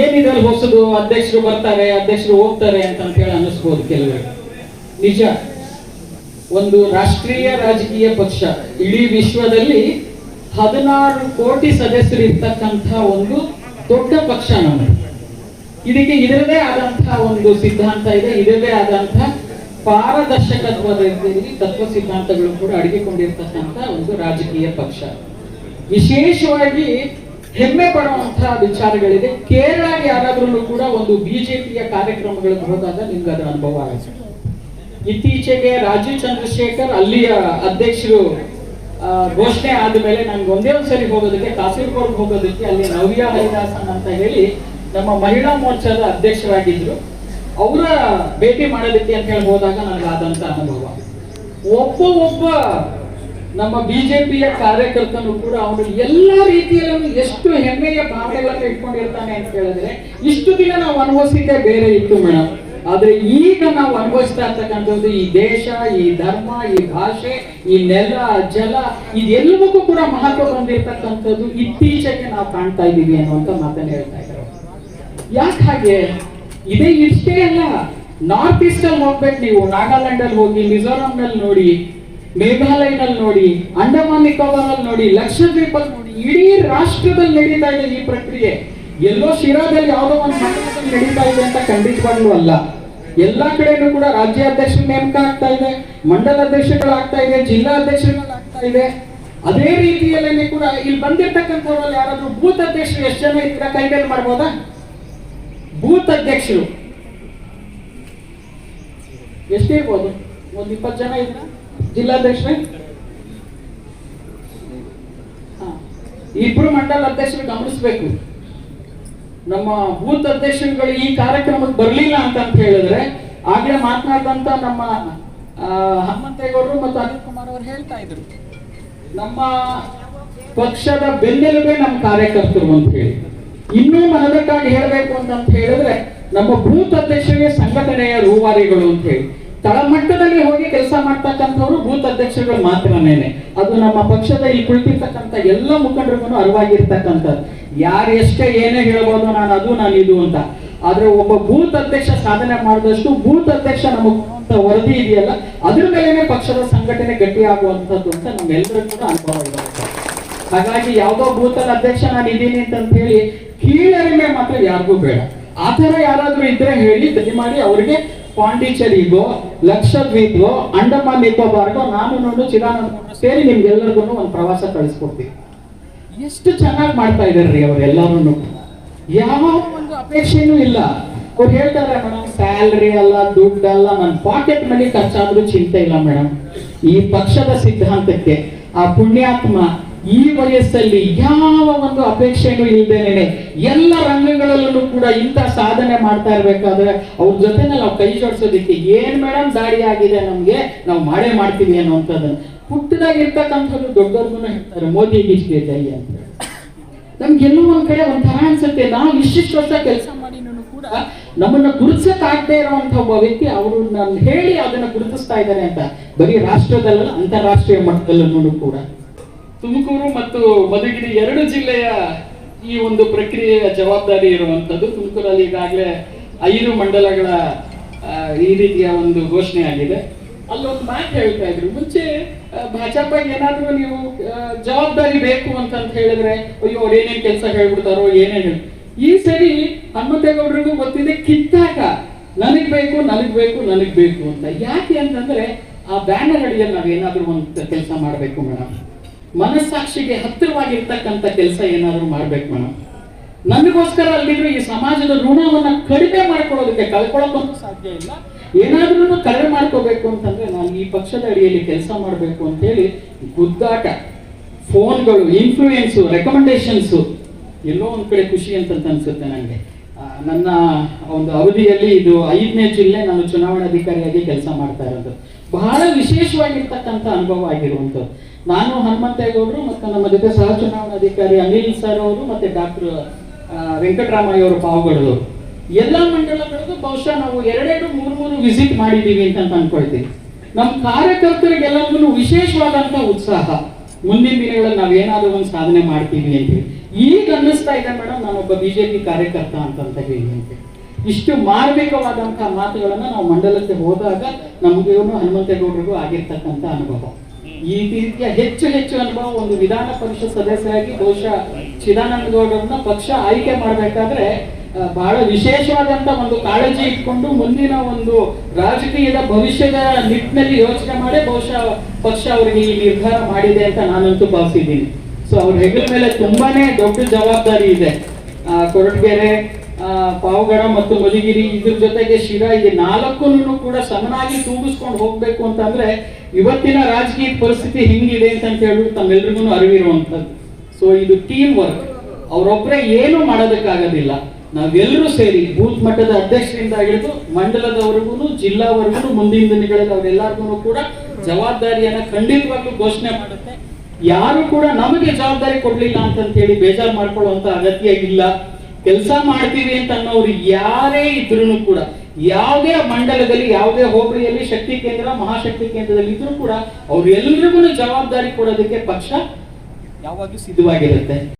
ಏನಿದ್ರಲ್ಲಿ ಹೊಸದು, ಅಧ್ಯಕ್ಷರು ಬರ್ತಾರೆ, ಅಧ್ಯಕ್ಷರು ಹೋಗ್ತಾರೆ ಅಂತ ಹೇಳಿ ಅನ್ನಿಸ್ಬೋದು ಕೆಲವರು ನಿಜ. ಒಂದು ರಾಷ್ಟ್ರೀಯ ರಾಜಕೀಯ ಪಕ್ಷ, ಇಡೀ ವಿಶ್ವದಲ್ಲಿ ಹದಿನಾರು ಕೋಟಿ ಸದಸ್ಯರು ಇರ್ತಕ್ಕಂಥ ಒಂದು ದೊಡ್ಡ ಪಕ್ಷ ನಮ್ಮದು ಇದಕ್ಕೆ ಇದರದೇ ಆದಂತಹ ಒಂದು ಸಿದ್ಧಾಂತ ಇದೆ, ಇದರದೇ ಆದಂತಹ ಪಾರದರ್ಶಕತ್ವದ ತತ್ವ ಸಿದ್ಧಾಂತಗಳು ಕೂಡ ಅಡಗಿಕೊಂಡಿರ್ತಕ್ಕಂಥ ಒಂದು ರಾಜಕೀಯ ಪಕ್ಷ. ವಿಶೇಷವಾಗಿ ಹೆಮ್ಮೆ ಪಡುವಂತಹ ವಿಚಾರಗಳಿದೆ. ಕೇರಳಗೆ ಯಾರಾದ್ರೂ ಕೂಡ ಒಂದು ಬಿಜೆಪಿಯ ಕಾರ್ಯಕ್ರಮಗಳಿಗೆ ಹೋದಾಗ ನಿಮ್ಗೆ ಅದರ ಅನುಭವ ಆಗುತ್ತೆ ಇತ್ತೀಚೆಗೆ ರಾಜೀವ್ ಚಂದ್ರಶೇಖರ್ ಅಲ್ಲಿಯ ಅಧ್ಯಕ್ಷರು ಘೋಷಣೆ ಆದ ಮೇಲೆ ನನ್ಗೆ ಒಂದೇ ಒಂದ್ಸರಿ ಹೋಗೋದಕ್ಕೆ ಕಾಸರಗೋಡ್ ಹೋಗೋದಕ್ಕೆ ಅಲ್ಲಿ ನವ್ಯ ಹರಿದಾಸನ್ ಅಂತ ಹೇಳಿ ನಮ್ಮ ಮಹಿಳಾ ಮೋರ್ಚಾದ ಅಧ್ಯಕ್ಷರಾಗಿದ್ರು. ಅವರ ಭೇಟಿ ಮಾಡೋದಕ್ಕೆ ಅಂತ ಹೇಳಿ ಹೋದಾಗ ಆದಂತ ಅನುಭವ. ಒಬ್ಬ ಒಬ್ಬ ನಮ್ಮ ಬಿಜೆಪಿಯ ಕಾರ್ಯಕರ್ತನು ಕೂಡ ಅವನು ಎಲ್ಲ ರೀತಿಯಲ್ಲೂ ಎಷ್ಟು ಹೆಮ್ಮೆಯ ಭಾವನೆಗಳನ್ನು ಇಟ್ಕೊಂಡಿರ್ತಾನೆ ಅಂತ ಹೇಳಿದ್ರೆ, ಇಷ್ಟು ದಿನ ನಾವು ಅನುಭವಿಸಿದ್ದೆ ಬೇರೆ ಇತ್ತು ಮೇಡಮ್ ಆದ್ರೆ ಈಗ ನಾವು ಅನುಭವಿಸ್ತಾ ಇರ್ತಕ್ಕಂಥದ್ದು ಈ ದೇಶ, ಈ ಧರ್ಮ, ಈ ಭಾಷೆ, ಈ ನೆಲ, ಜಲ, ಇದೆಲ್ಲವಕ್ಕೂ ಕೂಡ ಮಹತ್ವ ಬಂದಿರತಕ್ಕಂಥದ್ದು ಇತ್ತೀಚೆಗೆ ನಾವು ಕಾಣ್ತಾ ಇದ್ದೀವಿ ಅನ್ನುವಂತ ಮಾತನ್ನು ಹೇಳ್ತಾ ಇದ್ದಾರೆ. ಯಾಕೆ ಹಾಗೆ? ಇದೇ ಇಷ್ಟೇ ಅಲ್ಲ. ನಾರ್ತ್ ಈಸ್ಟ್ ಅಲ್ಲಿ ಹೋಗ್ಬೇಕು ನೀವು ನಾಗಾಲ್ಯಾಂಡ್ ಅಲ್ಲಿ ಹೋಗಿ ಮಿಜೋರಾಂ ನಲ್ಲಿ ನೋಡಿ ಮೇಘಾಲಯನಲ್ಲಿ ನೋಡಿ, ಅಂಡಮಾನ್ ನಿಕೋಬಾರ್ ಅಲ್ಲಿ ನೋಡಿ ಲಕ್ಷದ್ವೀಪ ನೋಡಿ, ಇಡೀ ರಾಷ್ಟ್ರದಲ್ಲಿ ನಡೀತಾ ಇದೆ ಈ ಪ್ರಕ್ರಿಯೆ. ಎಲ್ಲೋ ಶಿರಾದಲ್ಲಿ ಯಾವುದೋ ಒಂದು ಮಂಡಲದಲ್ಲಿ ನಡೀತಾ ಇದೆ ಅಂತ ಖಂಡಿತವಾಗ್ಲೂ ಅಲ್ಲ. ಎಲ್ಲಾ ಕಡೆನೂ ಕೂಡ ರಾಜ್ಯಾಧ್ಯಕ್ಷರ ನೇಮಕ ಆಗ್ತಾ ಇದೆ, ಮಂಡಲ ಅಧ್ಯಕ್ಷಗಳು ಆಗ್ತಾ ಇದೆ, ಜಿಲ್ಲಾ ಅಧ್ಯಕ್ಷರುಗಳು ಆಗ್ತಾ ಇದೆ. ಅದೇ ರೀತಿಯಲ್ಲೇ ಕೂಡ ಇಲ್ಲಿ ಬಂದಿರ್ತಕ್ಕಂಥವ್ರಲ್ಲಿ ಯಾರಾದ್ರೂ ಬೂತ್ ಅಧ್ಯಕ್ಷರು, ಎಷ್ಟು ಜನ ಇದ್ರ ಮೇಲೆ ಮಾಡ್ಬೋದಾ? ಬೂತ್ ಅಧ್ಯಕ್ಷರು. ಎಷ್ಟಿರ್ಬೋದು ಒಂದ್ ಇಪ್ಪತ್ತು ಜನ ಇದ್ರ ಜಿಲ್ಲಾಧ್ಯಕ್ಷರೇ. ಇಬ್ರು ಮಂಡಲ ಅಧ್ಯಕ್ಷರು ಗಮನಿಸ್ಬೇಕು. ನಮ್ಮ ಬೂತ್ ಅಧ್ಯಕ್ಷರುಗಳು ಈ ಕಾರ್ಯಕ್ರಮಕ್ಕೆ ಬರ್ಲಿಲ್ಲ ಅಂತ ಹೇಳಿದ್ರೆ, ಆಗ್ಲೇ ಮಾತನಾಡಿದಂತ ನಮ್ಮ ಹನುಮಂತೇಗೌಡರು ಮತ್ತು ಅನಿಲ್ ಕುಮಾರ್ ಅವರು ಹೇಳ್ತಾ ಇದ್ರು. ನಮ್ಮ ಪಕ್ಷದ ಬೆನ್ನೆಲುಬೇ ನಮ್ಮ ಕಾರ್ಯಕರ್ತರು ಅಂತ ಹೇಳಿ. ಇನ್ನೂ ಮನದಟ್ಟಾಗಿ ಹೇಳಬೇಕು ಅಂತ ಅಂತ ಹೇಳಿದ್ರೆ, ನಮ್ಮ ಬೂತ್ ಅಧ್ಯಕ್ಷರಿಗೆ ಸಂಘಟನೆಯ ರೂವಾರಿಗಳು ಅಂತ ಹೇಳಿ. ತಳಮಟ್ಟದಲ್ಲಿ ಹೋಗಿ ಕೆಲಸ ಮಾಡ್ತಕ್ಕಂಥವ್ರು ಬೂತ್ ಅಧ್ಯಕ್ಷರುಗಳು ಮಾತ್ರನೇನೆ ಅದು ನಮ್ಮ ಪಕ್ಷದ ಇಲ್ಲಿ ಕುಳಿತಿರ್ತಕ್ಕಂಥ ಎಲ್ಲ ಮುಖಂಡರಿಗೂ ಅರಿವಾಗಿರ್ತಕ್ಕಂಥದ್ದು. ಯಾರು ಎಷ್ಟೇ ಏನೇ ಹೇಳ್ಬೋದು ನಾನು ಅದು, ನಾನು ಇದು ಅಂತ. ಆದ್ರೆ ಒಬ್ಬ ಬೂತ್ ಅಧ್ಯಕ್ಷ ಸಾಧನೆ ಮಾಡಿದಷ್ಟು ಬೂತ್ ಅಧ್ಯಕ್ಷ ನಮಗೆ ವರದಿ ಇದೆಯಲ್ಲ, ಅದ್ರ ಮೇಲೆನೆ ಪಕ್ಷದ ಸಂಘಟನೆ ಗಟ್ಟಿ ಆಗುವಂತದ್ದು ಅಂತ ನಮ್ಗೆಲ್ಲರಿಗೂ ಕೂಡ ಅನುಭವ ಇದೆ ಹಾಗಾಗಿ ಯಾವ್ದೋ ಬೂತಲ್ ಅಧ್ಯಕ್ಷ ನಾನು ಇದ್ದೀನಿ ಅಂತ ಹೇಳಿ ಕೀಳರಿಮೆ ಮಾತ್ರ ಯಾರಿಗೂ ಬೇಡ. ಆ ತರ ಯಾರಾದ್ರೂ ಇದ್ರೆ ಹೇಳಿ ದಯಮಾಡಿ ಅವರಿಗೆ ಪಾಂಡಿಚೇರಿಗೋ ಲಕ್ಷದ್ವೀಪ್ಗೋ ಅಂಡಮಾನ್ ನಿಕೋಬಾರ್ಗೋ, ನಾನು ನೋಡು, ಚಿರಾನಂದ ಸೇರಿ ನಿಮ್ಗೆಲ್ಲರಿಗೂ ಒಂದು ಪ್ರವಾಸ ಕಳಿಸ್ಕೊಡ್ತೀವಿ. ಎಷ್ಟು ಚೆನ್ನಾಗಿ ಮಾಡ್ತಾ ಇದಾರ್ರಿ ಅವರೆಲ್ಲರೂ ಯಾವ ಒಂದು ಅಪೇಕ್ಷೆನೂ ಇಲ್ಲ. ಅವ್ರು ಹೇಳ್ತಾರೆ ಮೇಡಮ್, ಸ್ಯಾಲ್ರಿ ಅಲ್ಲ, ದುಡ್ಡು ಅಲ್ಲ ನನ್ನ ಪಾಕೆಟ್ ಮನಿ ಖರ್ಚಾದ್ರೂ ಚಿಂತೆ ಇಲ್ಲ, ಮೇಡಮ್. ಈ ಪಕ್ಷದ ಸಿದ್ಧಾಂತಕ್ಕೆ ಆ ಪುಣ್ಯಾತ್ಮ ಈ ವಯಸ್ಸಲ್ಲಿ ಯಾವ ಒಂದು ಅಪೇಕ್ಷೆನೂ ಇಲ್ದೇನೆ ಎಲ್ಲ ರಂಗಗಳಲ್ಲೂ ಕೂಡ ಇಂಥ ಸಾಧನೆ ಮಾಡ್ತಾ ಇರ್ಬೇಕಾದ್ರೆ ಅವ್ರ ಜೊತೆ ನಾವು ಕೈ ಜೋಡಿಸೋದಿಕ್ಕೆ ಏನ್ ಮೇಡಮ್ ದಾಡಿ ಆಗಿದೆ ನಮ್ಗೆ? ನಾವು ಮಾಡೇ ಮಾಡ್ತೀವಿ ಅನ್ನುವಂಥದ್ದನ್ನ. ಪುಟ್ಟದಾಗಿರ್ತಕ್ಕಂಥದ್ದು ದೊಡ್ಡವ್ರಿಗೂ ಹೇಳ್ತಾರೆ, ಮೋದಿ ಇಷ್ಟೇ ಜೈ ಅಂತ ನಮ್ಗೆಲ್ಲೋ ಒಂದ್ ಕಡೆ ಒಂಥರ ಅನ್ಸುತ್ತೆ, ನಾವು ಇಷ್ಟಿಷ್ಟು ವರ್ಷ ಕೆಲಸ ಮಾಡಿನೂ ಕೂಡ ನಮ್ಮನ್ನ ಗುರುತಿಸಕಾಗ್ದೇ ಆಗದೆ ಇರುವಂತ ಒಬ್ಬ ವ್ಯಕ್ತಿ, ಅವರು ಹೇಳಿ ಅದನ್ನ ಗುರುತಿಸ್ತಾ ಇದ್ದಾರೆ ಅಂತ. ಬರೀ ರಾಷ್ಟ್ರದಲ್ಲ, ಅಂತಾರಾಷ್ಟ್ರೀಯ ಮಟ್ಟದಲ್ಲೂ ಕೂಡ. ತುಮಕೂರು ಮತ್ತು ಮಧುಗಿರಿ ಎರಡು ಜಿಲ್ಲೆಯ ಈ ಒಂದು ಪ್ರಕ್ರಿಯೆಯ ಜವಾಬ್ದಾರಿ ಇರುವಂತದ್ದು ತುಮಕೂರಲ್ಲಿ ಈಗಾಗಲೇ ಐದು ಮಂಡಲಗಳ ಈ ರೀತಿಯ ಒಂದು ಘೋಷಣೆ ಆಗಿದೆ. ಅಲ್ಲೊಂದು ಮಾತು ಹೇಳ್ತಾ ಇದ್ರು. ಮುಂಚೆ ಭಾಜಪಾಗೆ ಏನಾದರೂ ನೀವು ಜವಾಬ್ದಾರಿ ಬೇಕು ಅಂತಂತ ಹೇಳಿದ್ರೆ, ಅಯ್ಯೋ ಅವ್ರು ಏನೇನ್ ಕೆಲಸ ಹೇಳ್ಬಿಡ್ತಾರೋ ಏನೇನು ಹೇಳಿ, ಈ ಸರಿ ಹನುಮಂತೇಗೌಡರಿಗೂ ಗೊತ್ತಿದೆ ಕಿತ್ತಾಕ ನನಗ್ ಬೇಕು ನನಗ್ ಬೇಕು ನನಗ್ ಬೇಕು ಅಂತ. ಯಾಕೆ ಅಂತಂದ್ರೆ, ಆ ಬ್ಯಾನರ್ ಅಡಿಯಲ್ಲಿ ನಾವೇನಾದ್ರೂ ಒಂದು ಕೆಲಸ ಮಾಡಬೇಕು, ಮೇಡಮ್? ಮನಸ್ಸಾಕ್ಷಿಗೆ ಹತ್ತಿರವಾಗಿರ್ತಕ್ಕಂಥ ಕೆಲಸ ಏನಾದರೂ ಮಾಡ್ಬೇಕು ಮೇಡಮ್ ನನಗೋಸ್ಕರ ಅಲ್ಲಿದ್ರು ಈ ಸಮಾಜದ ಋಣವನ್ನ ಕಡಿಮೆ ಮಾಡ್ಕೊಳ್ಳೋದಕ್ಕೆ ಕಳ್ಕೊಳ್ಳೋಕ್ಕಂತೂ ಸಾಧ್ಯ ಇಲ್ಲ. ಏನಾದ್ರೂ ಕಡಿಮೆ ಮಾಡ್ಕೋಬೇಕು ಅಂತಂದ್ರೆ ನಾನು ಈ ಪಕ್ಷದ ಅಡಿಯಲ್ಲಿ ಕೆಲಸ ಮಾಡಬೇಕು ಅಂತ ಹೇಳಿ ಗುದ್ದಾಟ, ಫೋನ್ಗಳು ಇನ್ಫ್ಲೂಯೆನ್ಸು ರೆಕಮೆಂಡೇಶನ್ಸು ಎಲ್ಲೋ ಒಂದು ಕಡೆ ಖುಷಿ ಅಂತ ಅನ್ಸುತ್ತೆ ನನಗೆ ನನ್ನ ಒಂದು ಅವಧಿಯಲ್ಲಿ ಇದು ಐದನೇ ಜಿಲ್ಲೆ ನಾನು ಚುನಾವಣಾಧಿಕಾರಿಯಾಗಿ ಕೆಲಸ ಮಾಡ್ತಾ ಇರೋದು. ಬಹಳ ವಿಶೇಷವಾಗಿರ್ತಕ್ಕಂಥ ಅನುಭವ ಆಗಿರುವಂಥದ್ದು. ನಾನು ಹನುಮಂತೇಗೌಡರು ಮತ್ತು ನಮ್ಮ ಜೊತೆ ಸಹ ಚುನಾವಣಾಧಿಕಾರಿ ಅನಿಲ್ ಸರ್ ಅವರು ಮತ್ತೆ ಡಾಕ್ಟರ್ ವೆಂಕಟರಾಮಯ್ಯ ಅವರು ಪಾವುಗಳವರು ಎಲ್ಲ ಮಂಡಲಗಳಿಗೂ ಬಹುಶಃ ನಾವು ಎರಡೆರಡು ಮೂರು ಮೂರು ವಿಸಿಟ್ ಮಾಡಿದ್ದೀವಿ ಅಂತ ಅನ್ಕೊಳ್ತೀವಿ ನಮ್ಮ ಕಾರ್ಯಕರ್ತರಿಗೆಲ್ಲರಿಗೂ ವಿಶೇಷವಾದಂಥ ಉತ್ಸಾಹ. ಮುಂದಿನ ದಿನಗಳಲ್ಲಿ ನಾವೇನಾದ್ರೂ ಒಂದು ಸಾಧನೆ ಮಾಡ್ತೀವಿ ಅಂತೇಳಿ ಈಗ ಅನ್ನಿಸ್ತಾ ಇದೆ ಮೇಡಮ್, ನಾನೊಬ್ಬ ಬಿಜೆಪಿ ಕಾರ್ಯಕರ್ತ ಅಂತಂತ ಹೇಳಿ ಅಂತ ಇಷ್ಟು ಮಾರ್ಮಿಕವಾದಂತಹ ಮಾತುಗಳನ್ನ ನಾವು ಮಂಡಲಕ್ಕೆ ಹೋದಾಗ ನಮಗೂ ಹನುಮಂತೇಗೌಡರಿಗೂ ಆಗಿರ್ತಕ್ಕಂಥ ಅನುಭವ. ಈ ರೀತಿಯ ಹೆಚ್ಚು ಹೆಚ್ಚು ಅನುಭವ ಒಂದು ವಿಧಾನ ಪರಿಷತ್ ಸದಸ್ಯರಾಗಿ ಬಹುಶಃ ಚಿದಾನಂದ ಗೌಡರನ್ನ ಪಕ್ಷ ಆಯ್ಕೆ ಮಾಡಬೇಕಾದ್ರೆ ಬಹಳ ವಿಶೇಷವಾದಂತ ಒಂದು ಕಾಳಜಿ ಇಟ್ಕೊಂಡು ಮುಂದಿನ ಒಂದು ರಾಜಕೀಯದ ಭವಿಷ್ಯದ ನಿಟ್ಟಿನಲ್ಲಿ ಯೋಚನೆ ಮಾಡಿ ಬಹುಶಃ ಪಕ್ಷ ಅವರಿಗೆ ಈ ನಿರ್ಧಾರ ಮಾಡಿದೆ ಅಂತ ನಾನಂತೂ ಭಾವಿಸಿದ್ದೀನಿ. ಸೊ ಅವ್ರ ಹೆಗಲ ಮೇಲೆ ತುಂಬಾನೇ ದೊಡ್ಡ ಜವಾಬ್ದಾರಿ ಇದೆ. ಕೊರಟಗೆರೆ ಪಾವಗಡ ಮತ್ತು ಮಧುಗಿರಿ ಇದ್ರ ಜೊತೆಗೆ ಶಿರಾ ಇದೆ ನಾಲ್ಕು ಕೂಡ ಸಮನಾಗಿ ತೂಗಿಸ್ಕೊಂಡು ಹೋಗ್ಬೇಕು ಅಂತಂದ್ರೆ ಇವತ್ತಿನ ರಾಜಕೀಯ ಪರಿಸ್ಥಿತಿ ಹಿಂಗಿದೆ ಅಂತ ಹೇಳ್ಬಿಟ್ಟು ತಮ್ಮೆಲ್ರಿಗೂ ಅರಿವಿರುವಂತದ್ದು ಸೊ ಇದು ಟೀಮ್ ವರ್ಕ್ ಅವರೊಬ್ಬರೇ ಏನು ಮಾಡೋದಕ್ಕಾಗೋದಿಲ್ಲ. ನಾವೆಲ್ಲರೂ ಸೇರಿ ಬೂತ್ ಮಟ್ಟದ ಅಧ್ಯಕ್ಷರಿಂದ ಹಿಡಿದು ಮಂಡಲದವರೆಗೂ ಜಿಲ್ಲಾವರೆಗೂ ಮುಂದಿನ ದಿನಗಳಲ್ಲಿ ಅವರೆಲ್ಲರಿಗೂ ಕೂಡ ಜವಾಬ್ದಾರಿಯನ್ನ ಖಂಡಿತವಾಗ್ಲೂ ಘೋಷಣೆ ಮಾಡುತ್ತೆ. ಯಾರು ಕೂಡ ನಮಗೆ ಜವಾಬ್ದಾರಿ ಕೊಡ್ಲಿಲ್ಲ ಅಂತಂತ ಹೇಳಿ ಬೇಜಾರು ಮಾಡ್ಕೊಳ್ಳುವಂತ ಅಗತ್ಯ ಇಲ್ಲ. ಕೆಲಸ ಮಾಡ್ತೀವಿ ಅಂತ ಅನ್ನೋರು ಯಾರೇ ಇದ್ರು ಕೂಡ, ಯಾವುದೇ ಮಂಡಲದಲ್ಲಿ, ಯಾವುದೇ ಹೋಬಳಿಯಲ್ಲಿ, ಶಕ್ತಿ ಕೇಂದ್ರ, ಮಹಾಶಕ್ತಿ ಕೇಂದ್ರದಲ್ಲಿ ಇದ್ರೂ ಕೂಡ, ಅವ್ರು ಎಲ್ರಿಗೂ ಜವಾಬ್ದಾರಿ ಕೊಡೋದಕ್ಕೆ ಪಕ್ಷ ಯಾವಾಗ್ಲೂ ಸಿದ್ಧವಾಗಿರುತ್ತೆ.